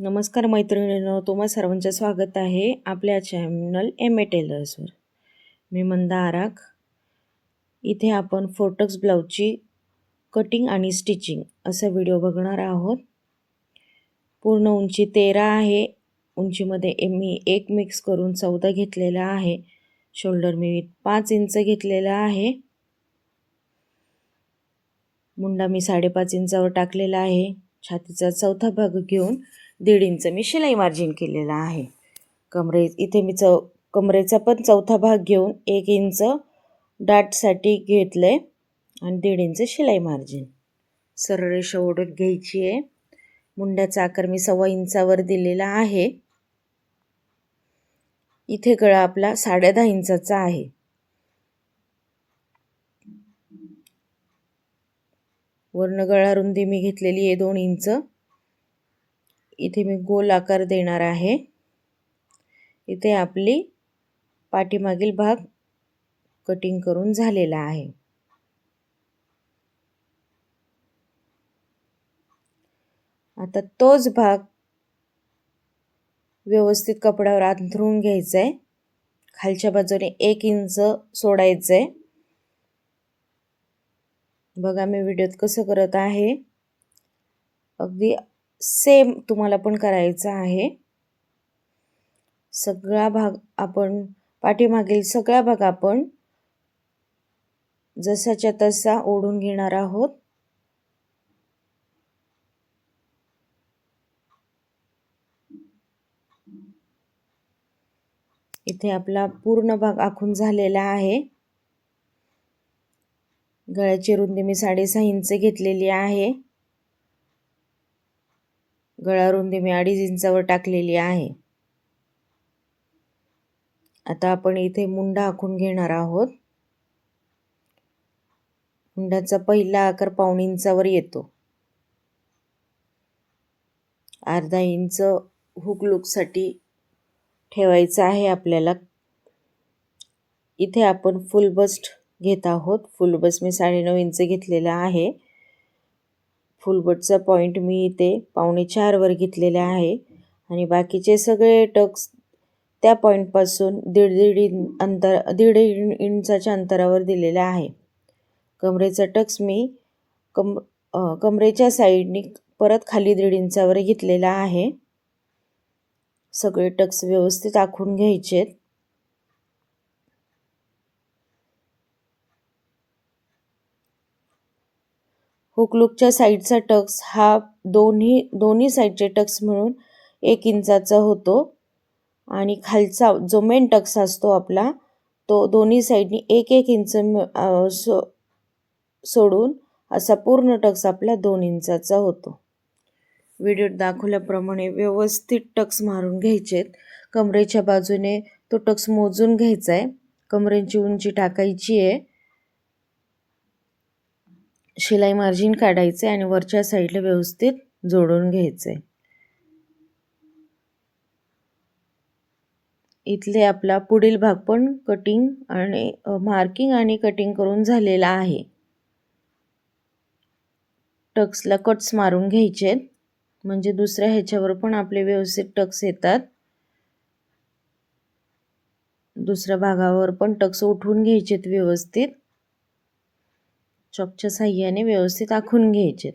नमस्कार मैत्रिणींनो तुम्हा सर्वांचं स्वागत आहे आपल्या चॅनल एम ए टेलर्सवर मी मंदा आराख इथे आपण फोटक्स ब्लाऊजची कटिंग आणि स्टिचिंग असा व्हिडिओ बघणार आहोत. पूर्ण उंची तेरा आहे. उंचीमध्ये मी एक मिक्स करून चौदा घेतलेला आहे. शोल्डर मी पाच इंच घेतलेला आहे. मुंडा मी साडेपाच इंचावर टाकलेला आहे. छातीचा चौथा भाग घेऊन दीड इंच मी शिलाई मार्जिन केलेलं आहे. कमरे इथे मी चौ कमरेचा पण चौथा भाग घेऊन एक इंच डाटसाठी घेतलं आहे आणि दीड इंच शिलाई मार्जिन. सरळ रेषा ओढत घ्यायची आहे. मुंड्याचा आकार मी सव्वा इंचावर दिलेला आहे. इथे गळा आपला साडे दहा इंचाचा आहे. वर्ण गळा रुंदी मी घेतलेली आहे दोन इंच. इथे मी गोल आकार देणार आहे. इथे आपली पाठीमागील भाग कटिंग करून झालेला आहे. आता तोच भाग व्यवस्थित कपड्यावर अंथरून घ्यायचा आहे खालच्या बाजूने एक इंच सोडायचं आहे बघा मी व्हिडिओत कसं करत आहे. अगदी सेम तुम्हाला पण करायचं आहे. सगळा भाग आपण पाठीमागील सगळा भाग आपण जसाच्या तसा ओढून घेणार आहोत. इथे आपला पूर्ण भाग आखून झालेला आहे. गळ्याची रुंदी मी साडेसहा इंच घेतलेली आहे. गळारुंदी मी अडीच इंचावर टाकलेली आहे. आता आपण इथे मुंडा आखून घेणार आहोत. मुंडाचा पहिला आकार पाऊण इंचावर येतो. अर्धा इंच हुक लुकसाठी ठेवायचं आहे आपल्याला. इथे आपण फुल बस्ट घेत आहोत. फुल बस्ट मी साडेनऊ इंच घेतलेला आहे. फुलबटचा पॉईंट मी इथे पावणे चारवर घेतलेला आहे. आणि बाकीचे सगळे टक्स त्या पॉईंटपासून दीड दीड इन अंतर दीड इंचाच्या अंतरावर दिलेला आहे. कमरेचा टक्स मी कम कमरेच्या साईडनी परत खाली दीड इंचावर घेतलेला आहे. सगळे टक्स व्यवस्थित आखून घ्यायचेत. हुकलुकच्या साईडचा टक्स हा दोन्ही दोन्ही साईडचे टक्स मिळून एक इंचाचा होतो. आणि खालचा जो मेन टक्स असतो आपला तो दोन्ही साईडनी एक एक इंच सो सोडून असा पूर्ण टक्स आपला दोन इंचाचा होतो. व्हिडिओत दाखवल्याप्रमाणे व्यवस्थित टक्स मारून घ्यायचेत. कमरेच्या बाजूने तो टक्स मोजून घ्यायचा आहे कमरेची उंची टाकायची आहे शिलाई मार्जिन काढायचे आणि वरच्या साईडला व्यवस्थित जोडून घ्यायचे. इथले आपला पुढील भाग पण कटिंग आणि मार्किंग आणि कटिंग करून झालेला आहे. टक्सला कट्स मारून घ्यायचे. म्हणजे दुसऱ्या ह्याच्यावर पण आपले व्यवस्थित टक्स येतात. दुसऱ्या भागावर पण टक्स उठवून घ्यायचेत व्यवस्थित. चॉकच्या साह्याने व्यवस्थित आखून घ्यायचे.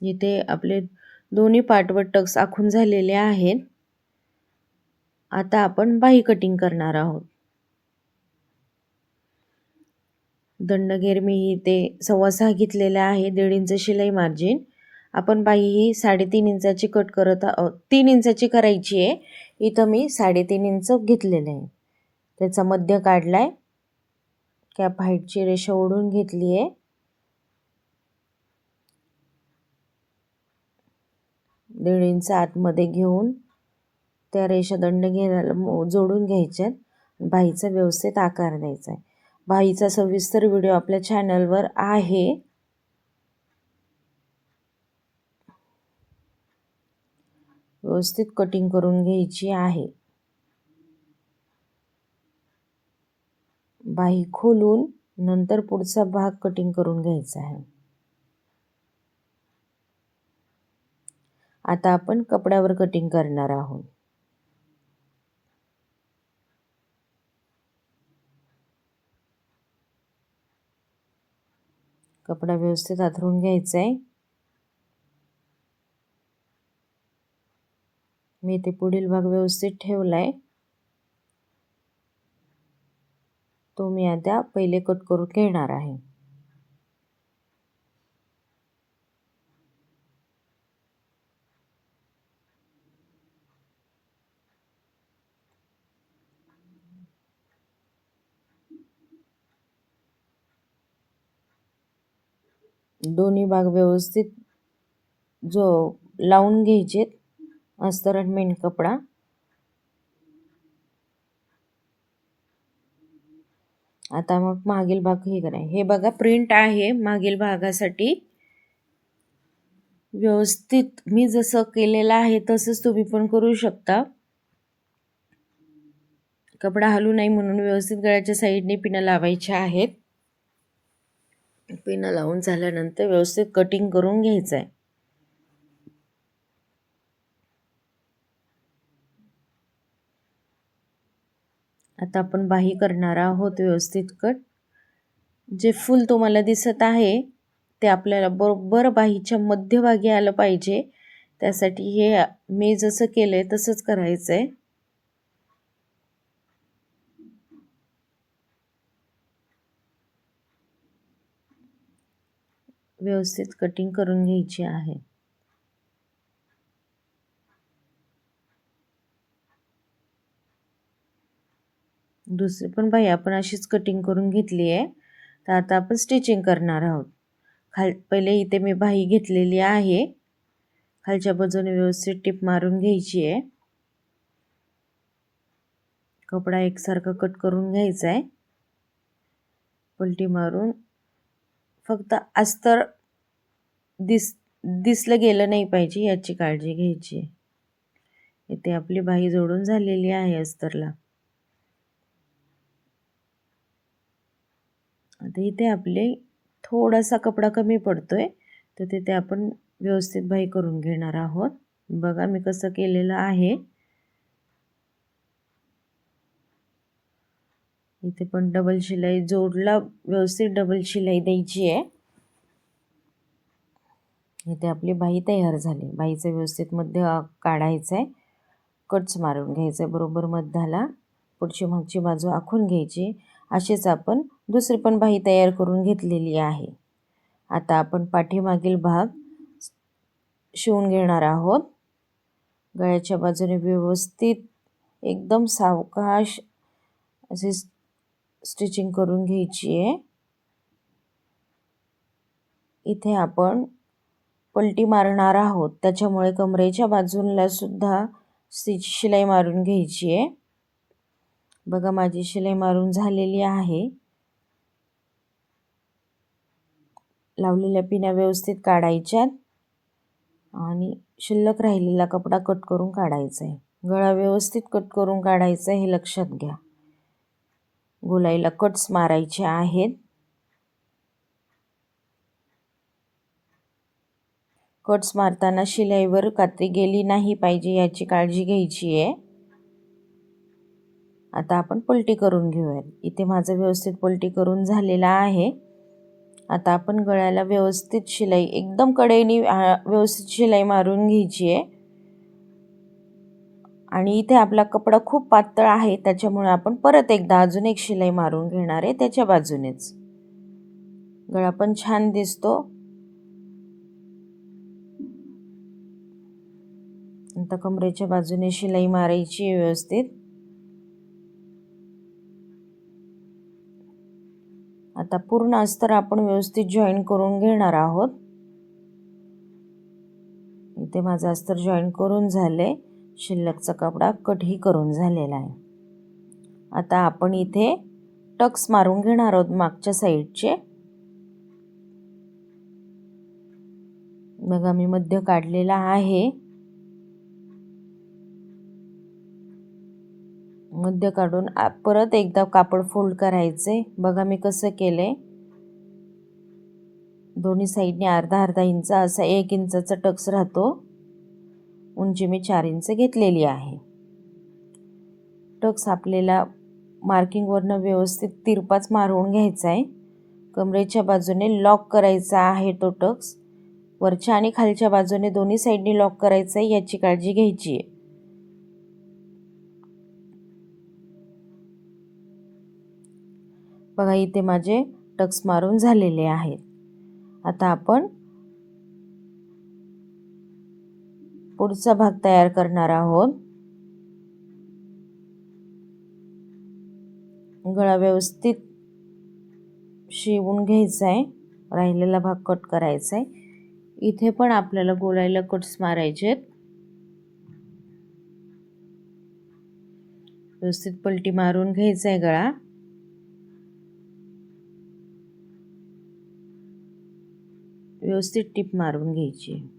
इथे आपले दोन्ही पाठवटक्स आखून झालेले आहेत. आता आपण बाही कटिंग करणार आहोत. दंडगेर मी इथे सव्वा सहा घेतलेला आहे दीड इंच शिलाई मार्जिन आपण बाई ही साडेतीन इंचाची कट करत तीन इंचाची करायची आहे. इथं मी साडेतीन इंच घेतलेलं आहे. त्याचा मध्य काढला आहे कॅप हाईटची रेषा ओढून घेतली आहे. दीड इंच आतमध्ये घेऊन त्या रेषा दंड घेण्याला जोडून घ्यायच्यात. बाईचा व्यवस्थित आकार द्यायचा आहे बाईचा सविस्तर व्हिडिओ आपल्या चॅनलवर आहे. व्यवस्थित कटिंग करून घ्यायची आहे. बाही खोलून नंतर पुढचा भाग कटिंग करून घ्यायचा आहे. आता आपण कपड्यावर कटिंग करणार आहोत. कपडा व्यवस्थित आथरून घ्यायचा आहे मी ते पुढील भाग व्यवस्थित ठेवला आहे तो मी आता पहिले कट करून घेणार आहे. दोन्ही भाग व्यवस्थित जो लावून घ्यायचेत अस्तरण मेन कपडा. आता मग मागील भाग हे करा. हे बघा प्रिंट आहे मागील भागासाठी. व्यवस्थित मी जसं केलेलं आहे तसंच तुम्ही पण करू शकता. कपडा हलू नाही म्हणून व्यवस्थित गळ्याच्या साईडने पिनं लावायच्या आहेत. पिनं लावून झाल्यानंतर व्यवस्थित कटिंग करून घ्यायचं आहे आता आपण बाही करणार आहोत व्यवस्थित कट जे फूल तुम्हाला दिसत आहे ते आपल्याला बरोबर बाहीच्या मध्यभागी आलं पाहिजे. त्यासाठी हे मी जसं केलं आहे तसंच करायचं आहे व्यवस्थित कटिंग करून घ्यायची आहे. दुसरी पण बाई आपण अशीच कटिंग करून घेतली आहे तर आता आपण स्टिचिंग करणार आहोत. खाल पहिले इथे मी बाही घेतलेली आहे. खालच्या बाजूने व्यवस्थित टिप मारून घ्यायची आहे. कपडा एकसारखा कट करून घ्यायचा आहे. पलटी मारून फक्त अस्तर दिस दिसलं गेलं नाही पाहिजे याची काळजी घ्यायची. इथे आपली बाही जोडून झालेली आहे अस्तरला. आता इथे आपले थोडासा कपडा कमी पडतोय तर तिथे आपण व्यवस्थित बाई करून घेणार आहोत. बघा मी कसं केलेलं आहे. इथे पण डबल शिलाई जोडला व्यवस्थित डबल शिलाई द्यायची आहे. इथे आपली बाई तयार झाली. बाईचं व्यवस्थित मध्य काढायचं आहे कट्स मारून घ्यायचं आहे बरोबर मध्याला. पुढची मागची बाजू आखून घ्यायची. असेच आपण दुसरी पण बाही तयार करून घेतलेली आहे. आता आपण पाठीमागील भाग शिवून घेणार आहोत. गळ्याच्या बाजूने व्यवस्थित एकदम सावकाश असे स्टिचिंग करून घ्यायची आहे इथे आपण पलटी मारणार आहोत. त्याच्यामुळे कमरेच्या बाजूला सुद्धा स्टिच शिलाई मारून घ्यायची आहे बघा माझी शिलाई मारून झालेली आहे. लावलेल्या पिण्या व्यवस्थित काढायच्यात आणि शिल्लक राहिलेला कपडा कट करून काढायचा आहे गळा व्यवस्थित कट करून काढायचा हे लक्षात घ्या. गोलाईला कट्स मारायचे आहेत. कट्स मारताना शिलाईवर कात्री गेली नाही पाहिजे याची काळजी घ्यायची आहे. आता आपण पलटी करून घेऊयात. इथे माझं व्यवस्थित पलटी करून झालेला आहे. आता आपण गळ्याला व्यवस्थित शिलाई एकदम कडेनी व्यवस्थित शिलाई मारून घ्यायची आहे. आणि इथे आपला कपडा खूप पातळ आहे त्याच्यामुळे आपण परत एकदा अजून एक शिलाई मारून घेणार आहे त्याच्या बाजूनेच. गळा पण छान दिसतो. आता कमरेच्या बाजूने शिलाई मारायची व्यवस्थित. आता पूर्ण अस्तर आपण व्यवस्थित जॉईन करून घेणार आहोत. इथे माझं अस्तर जॉईन करून झाले शिल्लकचा कपडा कटही करून झालेला आहे. आता आपण इथे टक्स मारून घेणार आहोत मागच्या साईडचे. बघा मी मध्य काढलेला आहे. मध्य काढून परत एकदा कापड फोल्ड करायचे. बघा मी कसं केले. दोन्ही साईडने अर्धा अर्धा इंच असा एक इंचाचा टक्स राहतो. उंची मी चार इंच घेतलेली आहे. टक्स आपल्याला मार्किंगवरनं व्यवस्थित तिरपाच मारवून घ्यायचा आहे कमरेच्या बाजूने लॉक करायचा आहे तो टक्स. वरच्या आणि खालच्या बाजूने दोन्ही साईडनी लॉक करायचा आहे याची काळजी घ्यायची आहे. बघा इथे माझे टक्स मारून झालेले आहेत. आता आपण पुढचा भाग तयार करणार आहोत. गळा व्यवस्थित शिवून घ्यायचा आहे राहिलेला भाग कट करायचा आहे इथे पण आपल्याला गोलायला कट्स मारायचे आहेत व्यवस्थित पलटी मारून घ्यायचा आहे गळा. व्यवस्थित टीप मारून घ्यायची.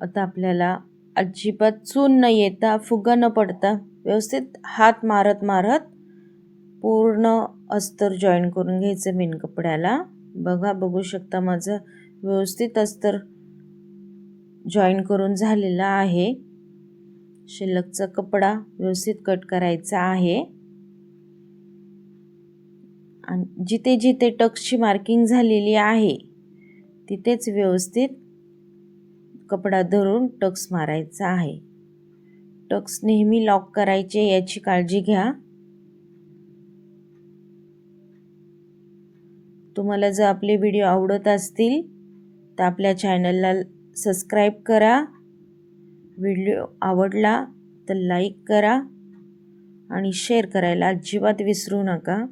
आता आपल्याला अजिबात चून न येता फुगा न पडता व्यवस्थित हात मारत मारत पूर्ण अस्तर जॉईन करून घ्यायचं मेन कपड्याला. बघा बघू शकता माझं व्यवस्थित अस्तर जॉईन करून झालेलं आहे. शिल्लकचा कपडा व्यवस्थित कट करायचा आहे. आणि जिथे जिथे टक्सची मार्किंग झालेली आहे तिथेच व्यवस्थित कपडा धरून टक्स मारायचा आहे. टक्स नेहमी लॉक करायचे याची काळजी घ्या. तुम्हाला जर आपले व्हिडिओ आवडत असतील तर आपल्या चॅनलला सबस्क्राईब करा. व्हिडिओ आवडला तर लाईक करा आणि शेअर करायला अजिबात विसरू नका.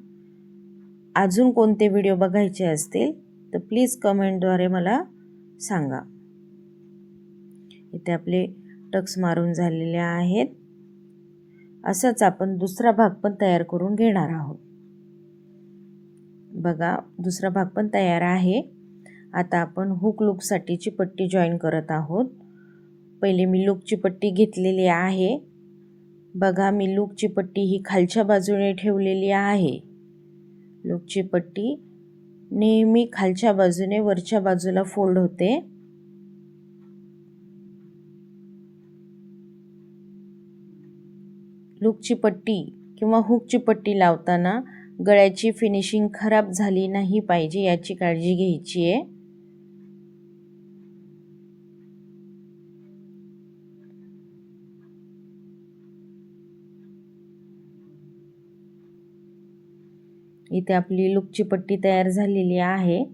अजून कोणते व्हिडिओ बघायचे असतील तर प्लीज कमेंटद्वारे मला सांगा. इथे आपले टक्स मारून झालेले आहेत. असंच आपण दुसरा भाग पण तयार करून घेणार आहोत. बघा दुसरा भाग पण तयार आहे. आता आपण हुक लूकसाठीची पट्टी जॉईन करत आहोत. पहिले मी लूकची पट्टी घेतलेली आहे. बघा मी लूकची पट्टी ही खालच्या बाजूने ठेवलेली आहे. लूकची पट्टी नेहमी खालच्या बाजूने वरच्या बाजूला फोल्ड होते. लूकची पट्टी किंवा हुकची पट्टी लावताना गळ्याची फिनिशिंग खराब झाली नाही पाहिजे याची काळजी घ्यायची आहे. इथे आपली लुकची पट्टी तयार झालेली आहे.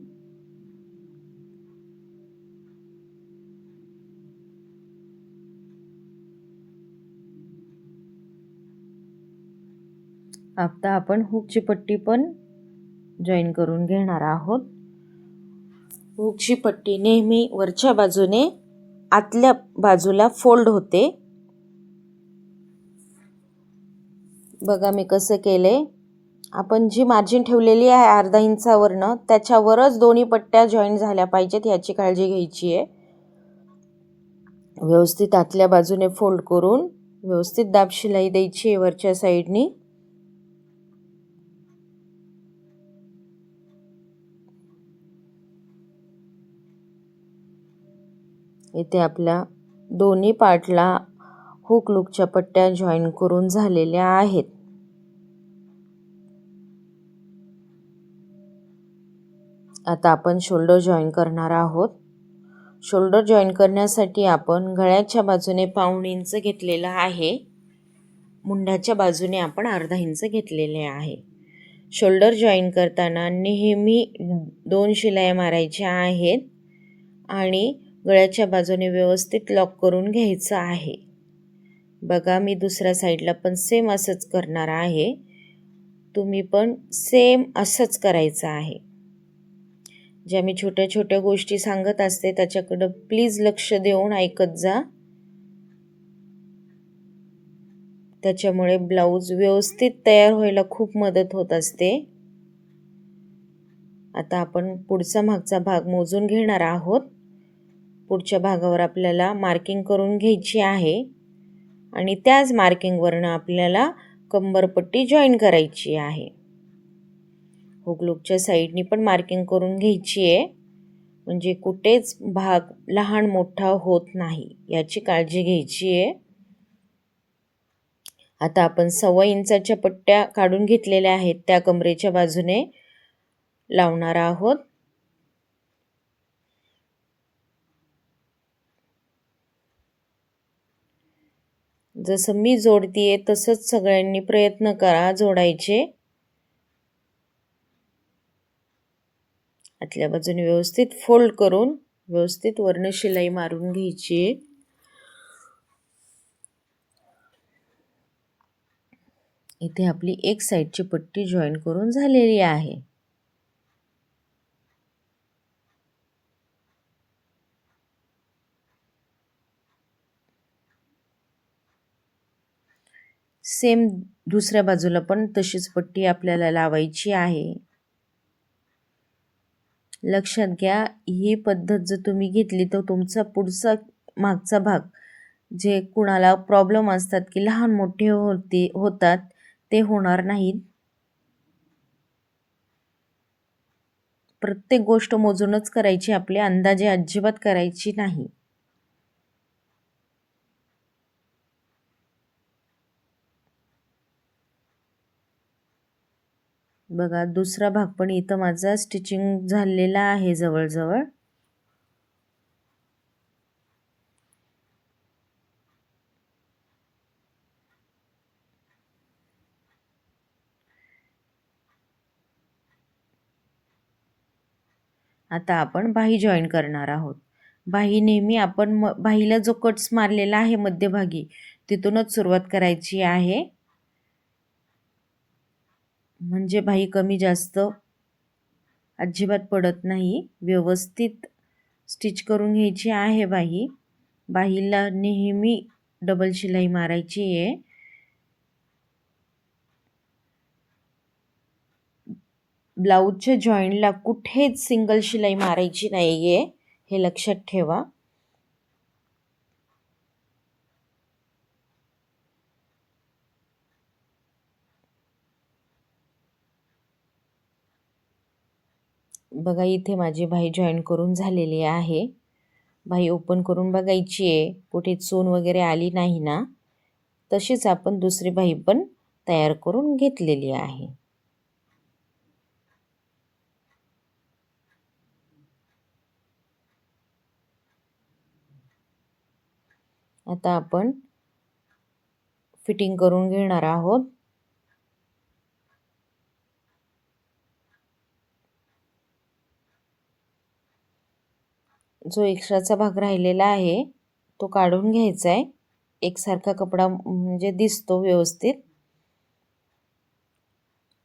आता आपण हुकची पट्टी पण जॉईन करून घेणार आहोत. हुकची पट्टी नेहमी वरच्या बाजूने आतल्या बाजूला फोल्ड होते. बघा मी कसं केले. आपण जी मार्जिन ठेवलेली आहे अर्धा इंचावरनं त्याच्यावरच दोन्ही पट्ट्या जॉईन झाल्या पाहिजेत याची काळजी घ्यायची आहे. व्यवस्थित आतल्या बाजूने फोल्ड करून व्यवस्थित दाब शिलाई द्यायची आहे वरच्या साईडनी इथे आपल्या दोन्ही पार्टला हुक लुकच्या पट्ट्या जॉईन करून झालेल्या आहेत. आता आपण शोल्डर जॉईन करणार आहोत. शोल्डर जॉईन करण्यासाठी आपण गळ्याच्या बाजूने पाऊण इंच घेतलेला आहे. मुंडाच्या बाजूने आपण अर्धा इंच घेतलेले आहे. शोल्डर जॉईन करताना नेहमी दोन शिलाया मारायच्या आहेत. आणि गळ्याच्या बाजूने व्यवस्थित लॉक करून घ्यायचं आहे. बघा मी दुसऱ्या साईडला पण सेम असंच करणार आहे. तुम्ही पण सेम असंच करायचं आहे. ज्या मी छोट्या छोट्या गोष्टी सांगत असते त्याच्याकडं प्लीज लक्ष देऊन ऐकत जा. त्याच्यामुळे ब्लाऊज व्यवस्थित तयार व्हायला खूप मदत होत असते. आता आपण पुढचा मागचा भाग मोजून घेणार आहोत. पुढच्या भागावर आपल्याला मार्किंग करून घ्यायची आहे. आणि त्याच मार्किंगवरनं आपल्याला कंबरपट्टी जॉईन करायची आहे. हुकलूकच्या साईडनी पण मार्किंग करून घ्यायची आहे. म्हणजे कुठेच भाग लहान मोठा होत नाही याची काळजी घ्यायची आहे. आता आपण सव्वा इंचाच्या पट्ट्या काढून घेतलेल्या आहेत त्या कमरेच्या बाजूने लावणार आहोत. जसं मी जोडतीये तसंच सगळ्यांनी प्रयत्न करा जोडायचे. आतल्या बाजूने व्यवस्थित फोल्ड करून व्यवस्थित वर्ण शिलाई मारून घ्यायची. इथे आपली एक साईडची पट्टी जॉईन करून झालेली आहे. सेम दुसऱ्या बाजूला पण तशीच पट्टी आपल्याला लावायची आहे. लक्षात घ्या ही पद्धत जर तुम्ही घेतली तर तुमचा पुढचा मागचा भाग जे कुणाला प्रॉब्लेम असतात की लहान मोठे होते होतात ते होणार नाहीत. प्रत्येक गोष्ट मोजूनच करायची आपले अंदाजे अजिबात करायची नाही. बघा दुसरा भाग पण इथं माझा स्टिचिंग झालेला आहे जवळजवळ. आता आपण बाही जॉईन करणार आहोत. बाही नेहमी आपण म बाहीला जो कट्स मारलेला आहे मध्यभागी तिथूनच सुरुवात करायची आहे. म्हणजे भाई कमी जास्त. अजिबात पडत नाही. व्यवस्थित स्टिच करून घ्यायची आहे बाही बाहीला नेहमी डबल शिलाई मारायची आहे. ब्लाऊजच्या जॉईंटला कुठेच सिंगल शिलाई मारायची नाही आहे हे लक्षात ठेवा. बघा इथे माझी भाई जॉईन करून झालेली आहे. भाई ओपन करून बघायची आहे कुठे चून वगैरे आली नाही ना तशीच आपण दुसरी भाई पण तयार करून घेतलेली आहे. आता आपण फिटिंग करून घेणार आहोत. जो एक्स्ट्राचा भाग राहिलेला आहे तो काढून घ्यायचा आहे एकसारखा कपडा म्हणजे दिसतो व्यवस्थित.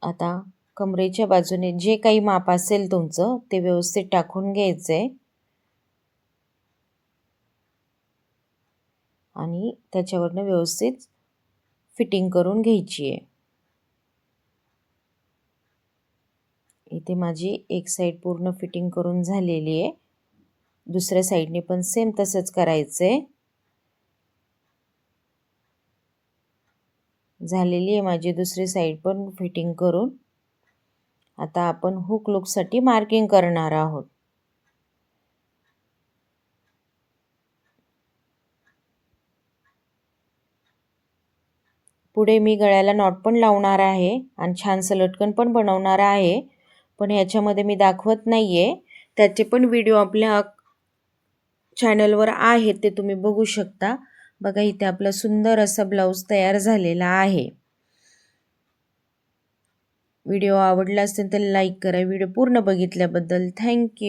आता कमरेच्या बाजूने जे काही माप असेल तुमचं ते व्यवस्थित टाकून घ्यायचं आहे आणि त्याच्यावरनं व्यवस्थित फिटिंग करून घ्यायची आहे इथे माझी एक साईड पूर्ण फिटिंग करून झालेली आहे दुसऱ्या साईडने पण सेम तसंच करायचं आहे झालेली आहे माझी दुसरी साईड पण फिटिंग करून. आता आपण हुक लुकसाठी मार्किंग करणार आहोत. पुढे मी गळ्याला नॉट पण लावणार आहे आणि छानसं लटकन पण बनवणार आहे. पण ह्याच्यामध्ये मी दाखवत नाही आहे त्याचे पण व्हिडिओ आपल्या चॅनलवर आहेत ते तुम्ही बघू शकता. बघा इथे आपला सुंदर असा ब्लाऊज तयार झालेला आहे. व्हिडिओ आवडला असेल तर लाईक करा. व्हिडिओ पूर्ण बघितल्याबद्दल थँक्यू